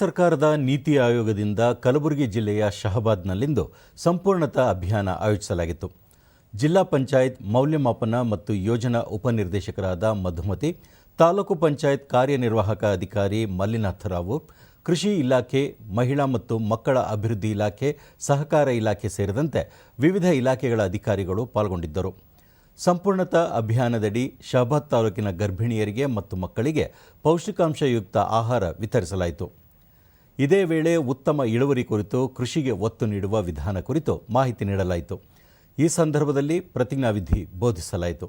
ಸರ್ಕಾರದ ನೀತಿ ಆಯೋಗದಿಂದ ಕಲಬುರಗಿ ಜಿಲ್ಲೆಯ ಶಹಬಾದ್ನಲ್ಲಿಂದು ಸಂಪೂರ್ಣತಾ ಅಭಿಯಾನ ಆಯೋಜಿಸಲಾಗಿತ್ತು. ಜಿಲ್ಲಾ ಪಂಚಾಯತ್ ಮೌಲ್ಯಮಾಪನ ಮತ್ತು ಯೋಜನಾ ಉಪನಿರ್ದೇಶಕರಾದ ಮಧುಮತಿ, ತಾಲೂಕು ಪಂಚಾಯತ್ ಕಾರ್ಯನಿರ್ವಾಹಕ ಅಧಿಕಾರಿ ಮಲ್ಲಿನಾಥರಾವು ಕೃಷಿ ಇಲಾಖೆ, ಮಹಿಳಾ ಮತ್ತು ಮಕ್ಕಳ ಅಭಿವೃದ್ಧಿ ಇಲಾಖೆ, ಸಹಕಾರ ಇಲಾಖೆ ಸೇರಿದಂತೆ ವಿವಿಧ ಇಲಾಖೆಗಳ ಅಧಿಕಾರಿಗಳು ಪಾಲ್ಗೊಂಡಿದ್ದರು. ಸಂಪೂರ್ಣತಾ ಅಭಿಯಾನದಡಿ ಶಹಬಾದ್ ತಾಲೂಕಿನ ಗರ್ಭಿಣಿಯರಿಗೆ ಮತ್ತು ಮಕ್ಕಳಿಗೆ ಪೌಷ್ಟಿಕಾಂಶಯುಕ್ತ ಆಹಾರ ವಿತರಿಸಲಾಯಿತು. ಇದೇ ವೇಳೆ ಉತ್ತಮ ಇಳುವರಿ ಕುರಿತು ಕೃಷಿಗೆ ಒತ್ತು ನೀಡುವ ವಿಧಾನ ಕುರಿತು ಮಾಹಿತಿ ನೀಡಲಾಯಿತು. ಈ ಸಂದರ್ಭದಲ್ಲಿ ಪ್ರತಿಜ್ಞಾವಿಧಿ ಬೋಧಿಸಲಾಯಿತು.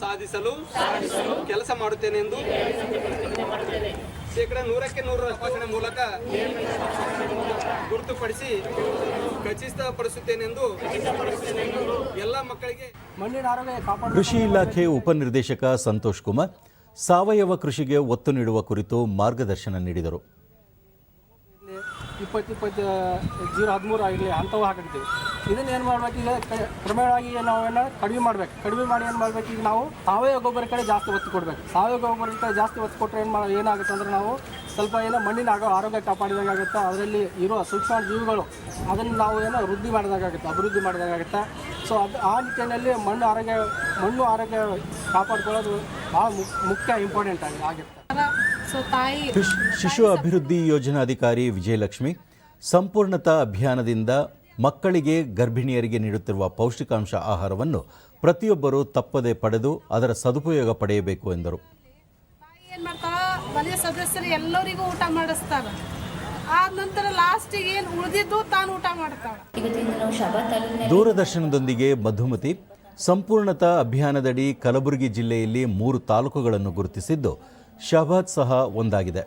ಸಾಧಿಸಲು ಕೆಲಸ ಮಾಡುತ್ತೇನೆಂದು ಶೇಕಡ ನೂರಕ್ಕೆ ನೂರ ಘೋಷಣೆ ಮೂಲಕ ಗುರುತುಪಡಿಸಿ ಖಚಿತಪಡಿಸುತ್ತೇನೆಂದು ಎಲ್ಲ ಮಕ್ಕಳಿಗೆ ಮಣ್ಣಿನ ಆರೋಗ್ಯ ಕಾಪಾಡ ಕೃಷಿ ಇಲಾಖೆ ಉಪನಿರ್ದೇಶಕ ಸಂತೋಷ್ ಕುಮಾರ್ ಸಾವಯವ ಕೃಷಿಗೆ ಒತ್ತು ನೀಡುವ ಕುರಿತು ಮಾರ್ಗದರ್ಶನ ನೀಡಿದರು. ಇಪ್ಪತ್ತು ಇಪ್ಪತ್ತು, ಜೀರೋ ಹದಿಮೂರು ಆಗಲಿ, ಅಂಥವು ಹಾಕಿರ್ತೀವಿ. ಇದನ್ನು ಏನು ಮಾಡಬೇಕು ಈಗ ಕ್ರಮೇಣವಾಗಿ ನಾವೇನು ಕಡಿಮೆ ಮಾಡಬೇಕು. ಕಡಿಮೆ ಮಾಡಿ ಏನು ಮಾಡಬೇಕು? ಈಗ ನಾವು ಸಾವಯವ ಗೊಬ್ಬರ ಕಡೆ ಜಾಸ್ತಿ ಒತ್ತು ಕೊಡಬೇಕು. ಸಾವಯವ ಗೊಬ್ಬರ ಕಡೆ ಜಾಸ್ತಿ ಒತ್ತು ಕೊಟ್ಟರೆ ಏನು ಮಾಡೋ, ಏನಾಗುತ್ತೆ ಅಂದರೆ ನಾವು ಸ್ವಲ್ಪ ಏನೋ ಮಣ್ಣಿನ ಆಗೋ, ಆರೋಗ್ಯ ಕಾಪಾಡಿದಾಗುತ್ತೆ ಅದರಲ್ಲಿ ಇರೋ ಸೂಕ್ಷ್ಮ ಜೀವಿಗಳು ಅದನ್ನು ನಾವು ಏನೋ ವೃದ್ಧಿ ಮಾಡಿದಾಗುತ್ತೆ ಅಭಿವೃದ್ಧಿ ಮಾಡಿದಾಗುತ್ತೆ ಸೊ ಅದು ಆ ನಿಟ್ಟಿನಲ್ಲಿ ಮಣ್ಣು ಆರೋಗ್ಯ ಮಣ್ಣು ಆರೋಗ್ಯ ಕಾಪಾಡ್ಕೊಳ್ಳೋದು ಬಹಳ ಮುಖ್ಯ ಇಂಪಾರ್ಟೆಂಟ್ ಆಗಿ ಆಗುತ್ತೆ ಸೊ ತಾಯಿ ಶಿಶು ಅಭಿವೃದ್ಧಿ ಯೋಜನಾಧಿಕಾರಿ ವಿಜಯಲಕ್ಷ್ಮಿ ಸಂಪೂರ್ಣತಾ ಅಭಿಯಾನದಿಂದ ಮಕ್ಕಳಿಗೆ ಗರ್ಭಿಣಿಯರಿಗೆ ನೀಡುತ್ತಿರುವ ಪೌಷ್ಟಿಕಾಂಶ ಆಹಾರವನ್ನು ಪ್ರತಿಯೊಬ್ಬರೂ ತಪ್ಪದೆ ಪಡೆದು ಅದರ ಸದುಪಯೋಗ ಪಡೆಯಬೇಕು ಎಂದರು. ಮನೆಯ ಸದಸ್ಯರು ಎಲ್ಲರಿಗೂ ಊಟ ಮಾಡಿಸ್ತಾರ. ಆದ ನಂತರ ಲಾಸ್ಟಿಗೆ ಏನು ಉಳಿದಿದ್ದು ತಾನು ಊಟ ಮಾಡ್ತಾಳ. ದೂರದರ್ಶನದೊಂದಿಗೆ ಮಧುಮತಿ ಸಂಪೂರ್ಣತಾ ಅಭಿಯಾನದಡಿ ಕಲಬುರಗಿ ಜಿಲ್ಲೆಯಲ್ಲಿ ಮೂರು ತಾಲೂಕುಗಳನ್ನು ಗುರುತಿಸಿದ್ದು ಶಹಬಾದ್ ಸಹ ಒಂದಾಗಿದೆ.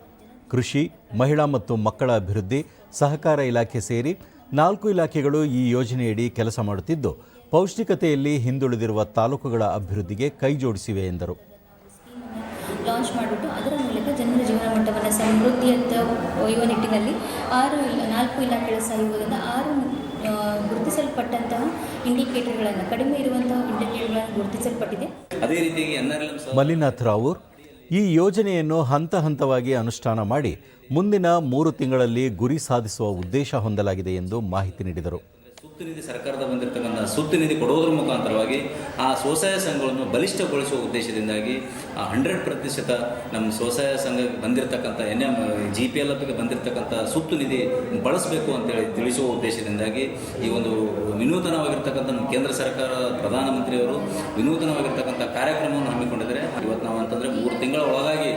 ಕೃಷಿ ಮಹಿಳಾ ಮತ್ತು ಮಕ್ಕಳ ಅಭಿವೃದ್ಧಿ ಸಹಕಾರ ಇಲಾಖೆ ಸೇರಿ ನಾಲ್ಕು ಇಲಾಖೆಗಳು ಈ ಯೋಜನೆಯಡಿ ಕೆಲಸ ಮಾಡುತ್ತಿದ್ದು ಪೌಷ್ಟಿಕತೆಯಲ್ಲಿ ಹಿಂದುಳಿದಿರುವ ತಾಲೂಕುಗಳ ಅಭಿವೃದ್ಧಿಗೆ ಕೈಜೋಡಿಸಿವೆ ಎಂದರು. ಲಾಂಚ್ ಮಾಡಿಬಿಟ್ಟು ಅದರ ಮೂಲಕ ಜನರ ಜೀವನ ಮಟ್ಟವನ್ನು ಸಮೃದ್ಧಿಯತ್ತ ಒಯ್ಯುವ ನಿಟ್ಟಿನಲ್ಲಿ ಆರು ನಾಲ್ಕು ಇಲಾಖೆಗಳ ಸಹಯೋಗದಿಂದ ಆರು ಆ, ಗುರುತಿಸಲ್ಪಟ್ಟಂತಹ ಇಂಡಿಕೇಟರ್ಗಳನ್ನು ಕಡಿಮೆ ಇರುವಂತಹ ಇಂಡಿಕೇಟರ್ಗಳನ್ನು ಗುರುತಿಸಲ್ಪಟ್ಟಿದೆ. ಅದೇ ರೀತಿಯಾಗಿ ಮಲ್ಲಿನಾಥ್ ರಾವೂರ್ ಈ ಯೋಜನೆಯನ್ನು ಹಂತ ಹಂತವಾಗಿ ಅನುಷ್ಠಾನ ಮಾಡಿ ಮುಂದಿನ ಮೂರು ತಿಂಗಳಲ್ಲಿ ಗುರಿ ಸಾಧಿಸುವ ಉದ್ದೇಶ ಹೊಂದಲಾಗಿದೆ ಎಂದು ಮಾಹಿತಿ ನೀಡಿದರು. ಸುತ್ತು ನಿಧಿ ಸರ್ಕಾರದ ಬಂದಿರತಕ್ಕಂಥ ಸುತ್ತು ನಿಧಿ ಕೊಡುವುದರ ಮುಖಾಂತರವಾಗಿ ಆ ಸ್ವಸಹಾಯ ಸಂಘಗಳನ್ನು ಬಲಿಷ್ಠಗೊಳಿಸುವ ಉದ್ದೇಶದಿಂದಾಗಿ ಆ ಹಂಡ್ರೆಡ್ ಪ್ರತಿಶತ ನಮ್ಮ ಸ್ವಸಹಾಯ ಸಂಘಕ್ಕೆ ಬಂದಿರತಕ್ಕಂಥ N M G P L ಎಫ್ಗೆ ಬಂದಿರತಕ್ಕಂಥ ಸುತ್ತು ನಿಧಿ ಬಳಸಬೇಕು ಅಂತೇಳಿ ತಿಳಿಸುವ ಉದ್ದೇಶದಿಂದಾಗಿ ಈ ಒಂದು ವಿನೂತನವಾಗಿರ್ತಕ್ಕಂಥ ನಮ್ಮ ಕೇಂದ್ರ ಸರ್ಕಾರ, ಪ್ರಧಾನಮಂತ್ರಿಯವರು ವಿನೂತನವಾಗಿರ್ತಕ್ಕಂಥ ಕಾರ್ಯಕ್ರಮವನ್ನು ಹಮ್ಮಿಕೊಂಡಿದ್ದಾರೆ. ಇವತ್ತು ನಾವು ಅಂತಂದರೆ ಮೂರು ತಿಂಗಳ ಒಳಗಾಗಿ